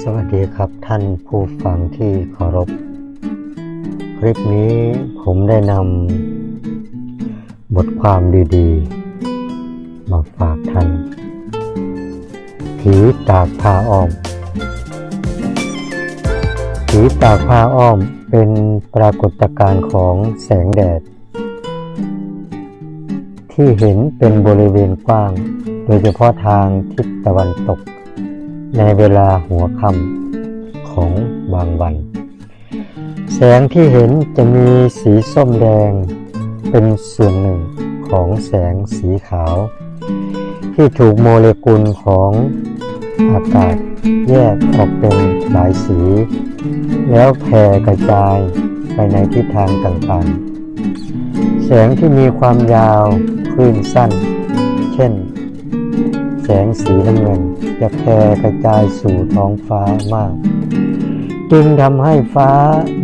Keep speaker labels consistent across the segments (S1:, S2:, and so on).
S1: สวัสดีครับท่านผู้ฟังที่เคารพ คลิปนี้ผมได้นำบทความดีๆ มาฝากท่าน ผีตากผ้าอ้อม ผีตากผ้าอ้อมเป็นปรากฏการณ์ของแสงแดด ที่เห็นเป็นบริเวณกว้าง โดยเฉพาะทางทิศตะวันตก ในเวลาหัวค่ำของบางวัน แสงที่เห็นจะมีสีส้มแดง เป็นส่วนหนึ่งของแสงสีขาว ที่ถูกโมเลกุลของอากาศแยกออกเป็นหลายสี แล้วแผ่กระจายไปในทิศทางต่างๆ แสงที่มีความยาวคลื่นสั้น เช่น งสีน้ำเงินจะแผ่กระจายสู่ท้องฟ้ามาก จึงทำให้ฟ้า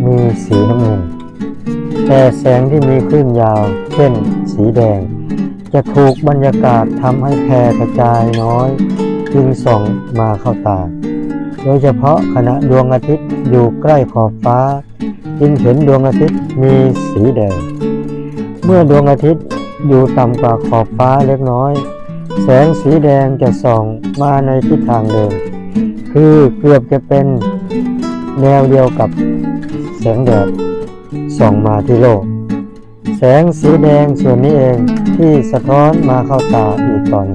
S1: มีสีน้ำเงิน แต่แสงที่มีคลื่นยาว เช่น สีแดง จะถูกบรรยากาศทำให้แผ่กระจายน้อย จึงส่องมาเข้าตา โดยเฉพาะขณะดวงอาทิตย์อยู่ใกล้ขอบฟ้า จึงเห็นดวงอาทิตย์มีสีแดง เมื่อดวงอาทิตย์อยู่ต่ำกว่าขอบฟ้าเล็กน้อย แสงสีแดงจะส่องมาในทิศทางเดิม คือเกือบจะเป็นแนวเดียวกับแสงแดดส่องมาที่โลก แสงสีแดงส่วนนี้เองที่สะท้อนมาเข้าตาอีกตอน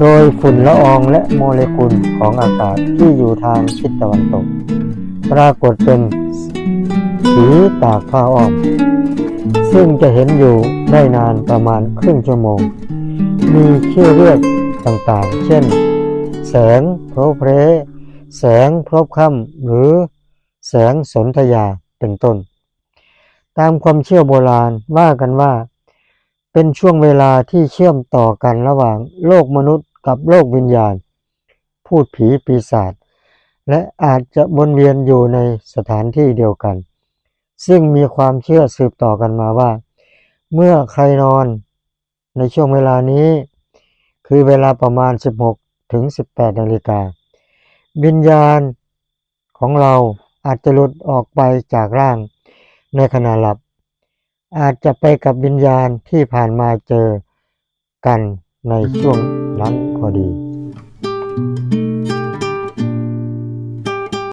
S1: โดยฝุ่นละอองและโมเลกุลของอากาศที่อยู่ทางทิศตะวันตก ปรากฏเป็นสีตากผ้าอ้อม ซึ่งจะเห็นอยู่ได้นานประมาณครึ่งชั่วโมง มีชื่อเรียกต่างๆ เช่น แสงโพรเพรแสงพรบค่ำหรือแสงสนธยาเป็นต้น ตามความเชื่อโบราณว่ากันว่า เป็นช่วงเวลาที่เชื่อมต่อกันระหว่างโลกมนุษย์กับโลกวิญญาณ พูดผีปีศาจและอาจจะวนเวียนอยู่ในสถานที่เดียวกัน ซึ่งมีความเชื่อสืบต่อกันมาว่า เมื่อใครนอน ในช่วงเวลานี้ คือเวลาประมาณ 16 ถึง 18 นาฬิกา วิญญาณของเราอาจจะหลุดออกไปจากร่างในขณะหลับ อาจจะไปกับวิญญาณที่ผ่านมาเจอกันในช่วงนั้นพอดี